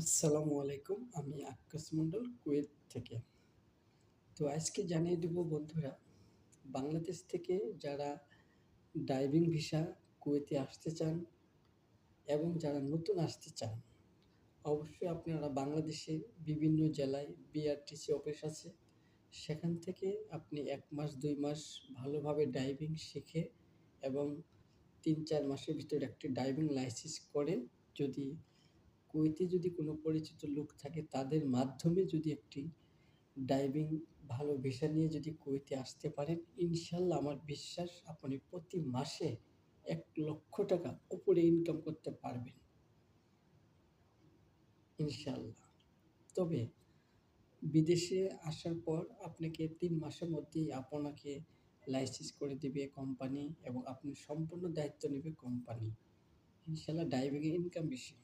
আসসালামু আলাইকুম, আমি আক্কাস মণ্ডল, কুয়েত থেকে। তো আজকে জানিয়ে দেব বন্ধুরা, বাংলাদেশ থেকে যারা ড্রাইভিং ভিসা কুয়েতে আসতে চান এবং যারা নতুন আসতে চান, অবশ্যই আপনারা বাংলাদেশের বিভিন্ন জেলায় বিআরটিসি অফিস আছে। সেখান থেকে আপনি এক মাস, দুই মাস ভালোভাবে ডাইভিং শিখে এবং তিন চার মাসের ভিতরে একটি ড্রাইভিং লাইসেন্স করে যদি কুয়েতে যদি কোনো পরিচিত লোক থাকে, তাদের মাধ্যমে যদি একটি ডাইভিং ভালো ভিসা নিয়ে যদি কুয়েতে আসতে পারেন, ইনশাল্লাহ আমার বিশ্বাস আপনি প্রতি মাসে এক লক্ষ টাকা উপরে ইনকাম করতে পারবেন। ইনশাল্লাহ। তবে বিদেশে আসার পর আপনাকে তিন মাসের মধ্যেই আপনাকে লাইসেন্স করে দেবে কোম্পানি এবং আপনি সম্পূর্ণ দায়িত্ব নেবে কোম্পানি ইনশাল্লাহ ডাইভিংয়ে ইনকাম বেশি।